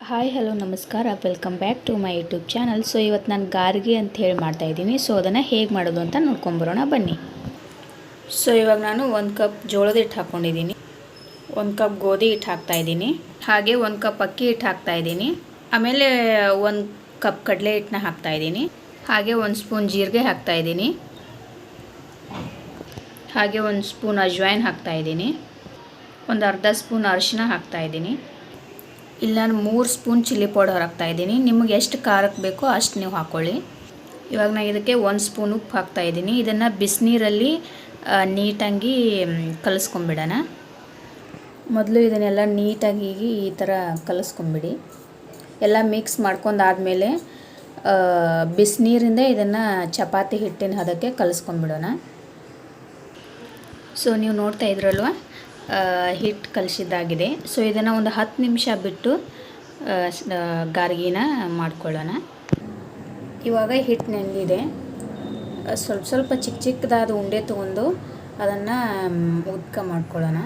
Hi, hello, ನಮಸ್ಕಾರ. Welcome back to my YouTube channel so ಇವತ್ತು ನಾನು ಗಾರ್ಗಿ ಅಂತ ಹೇಳಿ ಮಾಡ್ತಾಯಿದ್ದೀನಿ ಸೊ ಅದನ್ನು ಹೇಗೆ ಮಾಡೋದು ಅಂತ ನೋಡ್ಕೊಂಬರೋಣ. ಬನ್ನಿ. ಸೊ ಇವಾಗ ನಾನು ಒಂದು ಕಪ್ ಜೋಳದ ಹಿಟ್ಟು ಹಾಕ್ಕೊಂಡಿದ್ದೀನಿ ಒಂದು ಕಪ್ ಗೋಧಿ ಹಿಟ್ಟು ಹಾಕ್ತಾಯಿದ್ದೀನಿ ಹಾಗೆ ಒಂದು ಕಪ್ ಅಕ್ಕಿ ಹಿಟ್ಟು ಹಾಕ್ತಾಯಿದ್ದೀನಿ ಆಮೇಲೆ ಒಂದು ಕಪ್ ಕಡಲೆ ಹಿಟ್ಟನ್ನ ಹಾಕ್ತಾಯಿದ್ದೀನಿ ಹಾಗೆ ಒಂದು ಸ್ಪೂನ್ ಜೀರಿಗೆ ಹಾಕ್ತಾಯಿದ್ದೀನಿ ಹಾಗೆ ಒಂದು ಸ್ಪೂನ್ ಅಜ್ವಾಯಿನ್ ಹಾಕ್ತಾಯಿದ್ದೀನಿ ಒಂದು ಅರ್ಧ ಸ್ಪೂನ್ ಅರಿಶಿನ ಹಾಕ್ತಾಯಿದ್ದೀನಿ ಇಲ್ಲಿ ನಾನು ಮೂರು ಸ್ಪೂನ್ ಚಿಲ್ಲಿ ಪೌಡರ್ ಹಾಕ್ತಾಯಿದ್ದೀನಿ ನಿಮಗೆ ಎಷ್ಟು ಖಾರಕ್ಕೆ ಬೇಕೋ ಅಷ್ಟು ನೀವು ಹಾಕ್ಕೊಳ್ಳಿ ಇವಾಗ ನಾನು ಇದಕ್ಕೆ ಒಂದು ಸ್ಪೂನ್ ಉಪ್ಪು ಹಾಕ್ತಾಯಿದ್ದೀನಿ ಇದನ್ನು ಬಿಸಿನೀರಲ್ಲಿ ನೀಟಾಗಿ ಕಲಿಸ್ಕೊಂಬಿಡೋಣ ಮೊದಲು ಇದನ್ನೆಲ್ಲ ನೀಟಾಗಿ ಈ ಥರ ಕಲಿಸ್ಕೊಂಬಿಡಿ ಎಲ್ಲ ಮಿಕ್ಸ್ ಮಾಡ್ಕೊಂಡಾದಮೇಲೆ ಬಿಸಿನೀರಿಂದ ಇದನ್ನು ಚಪಾತಿ ಹಿಟ್ಟಿನ ಹದಕ್ಕೆ ಕಲಿಸ್ಕೊಂಬಿಡೋಣ ಸೊ ನೀವು ನೋಡ್ತಾ ಇದ್ರಲ್ವ? ಹಿಟ್ಟು ಕಲಿಸಿದ್ದಾಗಿದೆ. ಸೊ ಇದನ್ನು ಒಂದು ಹತ್ತು ನಿಮಿಷ ಬಿಟ್ಟು ಗಾರ್ಗಿನ ಮಾಡ್ಕೊಳ್ಳೋಣ. ಇವಾಗ ಹಿಟ್ಟು ನೆಂದಿದೆ ಸ್ವಲ್ಪ ಸ್ವಲ್ಪ ಚಿಕ್ಕ ಚಿಕ್ಕದಾದ ಉಂಡೆ ತೊಗೊಂಡು ಅದನ್ನು ಉದ್ಕ ಮಾಡ್ಕೊಳ್ಳೋಣ.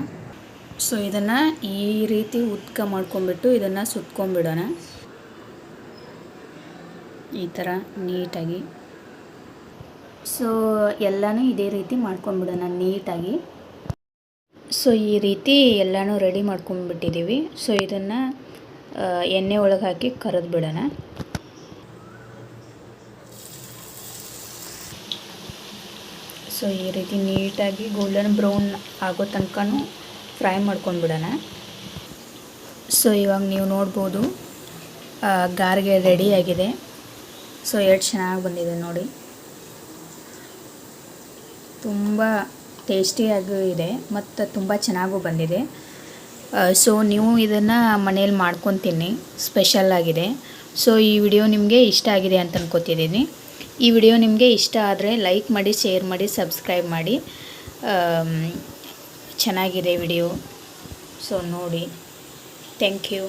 ಸೊ ಇದನ್ನು ಈ ರೀತಿ ಉದ್ಕ ಮಾಡ್ಕೊಂಬಿಟ್ಟು ಇದನ್ನು ಸುತ್ಕೊಂಡ್ಬಿಡೋಣ. ಈ ಥರ ನೀಟಾಗಿ. ಸೊ ಎಲ್ಲನೂ ಇದೇ ರೀತಿ ಮಾಡ್ಕೊಂಡ್ಬಿಡೋಣ ನೀಟಾಗಿ. ಸೊ ಈ ರೀತಿ ಎಲ್ಲನೂ ರೆಡಿ ಮಾಡ್ಕೊಂಡ್ಬಿಟ್ಟಿದ್ದೀವಿ. ಸೊ ಇದನ್ನು ಎಣ್ಣೆ ಒಳಗೆ ಹಾಕಿ ಕರೆದು ಬಿಡೋಣ. ಸೊ ಈ ರೀತಿ ನೀಟಾಗಿ ಗೋಲ್ಡನ್ ಬ್ರೌನ್ ಆಗೋ ತನಕನೂ ಫ್ರೈ ಮಾಡ್ಕೊಂಡ್ಬಿಡೋಣ ಸೊ ಇವಾಗ ನೀವು ನೋಡ್ಬೋದು ಗಾರ್ಗೆ ರೆಡಿಯಾಗಿದೆ ಸೊ ಎಷ್ಟು ಚೆನ್ನಾಗಿ ಬಂದಿದೆ ನೋಡಿ. ತುಂಬ ಟೇಸ್ಟಿಯಾಗೂ ಇದೆ, ಮತ್ತು ತುಂಬ ಚೆನ್ನಾಗೂ ಬಂದಿದೆ. ಸೊ ನೀವು ಇದನ್ನು ಮನೇಲಿ ಮಾಡ್ಕೊಂಡು ತಿನ್ನಿ ಸ್ಪೆಷಲ್ ಆಗಿದೆ. ಸೊ ಈ ವಿಡಿಯೋ ನಿಮಗೆ ಇಷ್ಟ ಆಗಿದೆ ಅಂತ ಅನ್ಕೋತಿದ್ದೀನಿ. ಈ ವಿಡಿಯೋ ನಿಮಗೆ ಇಷ್ಟ ಆದರೆ ಲೈಕ್ ಮಾಡಿ ಶೇರ್ ಮಾಡಿ ಸಬ್ಸ್ಕ್ರೈಬ್ ಮಾಡಿ. ಚೆನ್ನಾಗಿದೆ ವಿಡಿಯೋ ಸೊ ನೋಡಿ ಥ್ಯಾಂಕ್ ಯು